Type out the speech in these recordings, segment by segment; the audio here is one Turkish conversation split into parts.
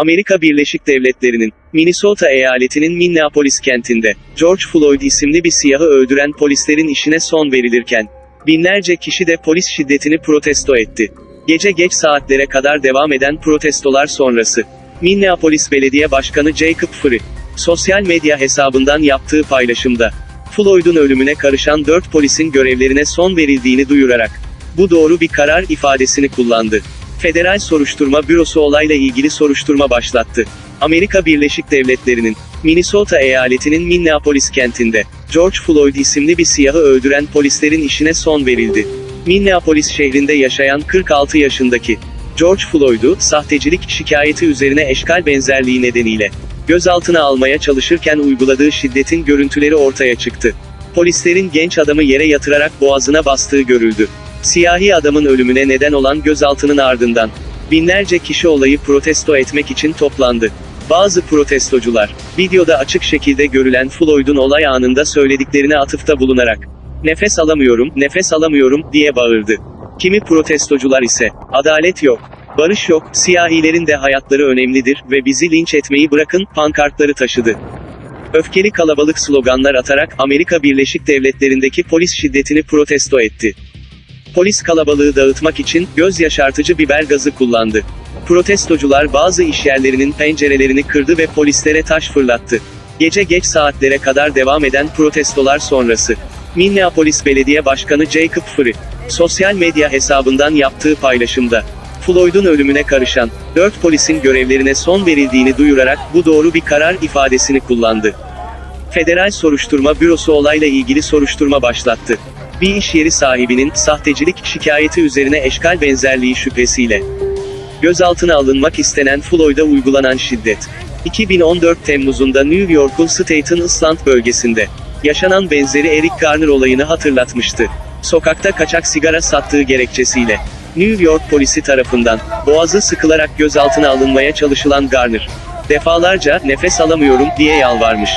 Amerika Birleşik Devletleri'nin Minnesota eyaletinin Minneapolis kentinde George Floyd isimli bir siyahı öldüren polislerin işine son verilirken binlerce kişi de polis şiddetini protesto etti. Gece geç saatlere kadar devam eden protestolar sonrası Minneapolis Belediye Başkanı Jacob Free sosyal medya hesabından yaptığı paylaşımda Floyd'un ölümüne karışan 4 polisin görevlerine son verildiğini duyurarak bu doğru bir karar ifadesini kullandı. Federal Soruşturma Bürosu olayla ilgili soruşturma başlattı. Amerika Birleşik Devletleri'nin Minnesota eyaletinin Minneapolis kentinde George Floyd isimli bir siyahı öldüren polislerin işine son verildi. Minneapolis şehrinde yaşayan 46 yaşındaki George Floyd'u sahtecilik şikayeti üzerine eşkal benzerliği nedeniyle gözaltına almaya çalışırken uyguladığı şiddetin görüntüleri ortaya çıktı. Polislerin genç adamı yere yatırarak boğazına bastığı görüldü. Siyahi adamın ölümüne neden olan gözaltının ardından binlerce kişi olayı protesto etmek için toplandı. Bazı protestocular, videoda açık şekilde görülen Floyd'un olay anında söylediklerine atıfta bulunarak, nefes alamıyorum, nefes alamıyorum, diye bağırdı. Kimi protestocular ise, adalet yok, barış yok, siyahilerin de hayatları önemlidir ve bizi linç etmeyi bırakın, pankartları taşıdı. Öfkeli kalabalık sloganlar atarak Amerika Birleşik Devletleri'ndeki polis şiddetini protesto etti. Polis kalabalığı dağıtmak için göz yaşartıcı biber gazı kullandı. Protestocular bazı işyerlerinin pencerelerini kırdı ve polislere taş fırlattı. Gece geç saatlere kadar devam eden protestolar sonrası Minneapolis Belediye Başkanı Jacob Free sosyal medya hesabından yaptığı paylaşımda Floyd'un ölümüne karışan 4 polisin görevlerine son verildiğini duyurarak bu doğru bir karar ifadesini kullandı. Federal Soruşturma Bürosu olayla ilgili soruşturma başlattı. Bir iş yeri sahibinin sahtecilik şikayeti üzerine eşkal benzerliği şüphesiyle gözaltına alınmak istenen Floyd'a uygulanan şiddet. 2014 Temmuz'unda New York'un Staten Island bölgesinde yaşanan benzeri Eric Garner olayını hatırlatmıştı. Sokakta kaçak sigara sattığı gerekçesiyle New York polisi tarafından boğazı sıkılarak gözaltına alınmaya çalışılan Garner defalarca nefes alamıyorum diye yalvarmış.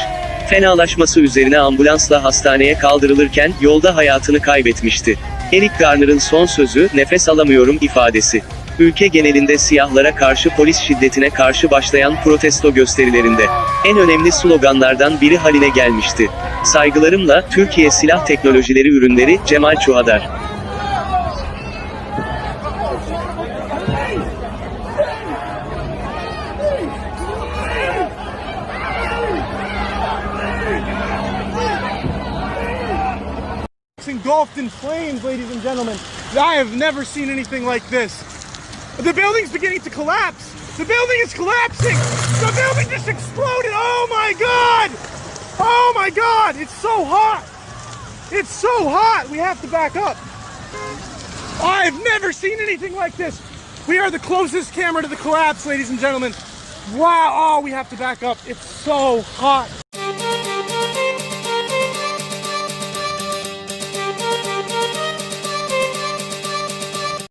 Fenalaşması üzerine ambulansla hastaneye kaldırılırken yolda hayatını kaybetmişti. Eric Garner'ın son sözü nefes alamıyorum ifadesi. Ülke genelinde siyahlara karşı polis şiddetine karşı başlayan protesto gösterilerinde en önemli sloganlardan biri haline gelmişti. Saygılarımla Türkiye Silah Teknolojileri Ürünleri Cemal Çuhadar. Engulfed in flames, ladies and gentlemen. I have never seen anything like this. The building's beginning to collapse. The building is collapsing. The building just exploded. Oh my god! Oh my god! It's so hot. It's so hot. We have to back up. I've never seen anything like this. We are the closest camera to the collapse, ladies and gentlemen. Wow. Oh, we have to back up. It's so hot.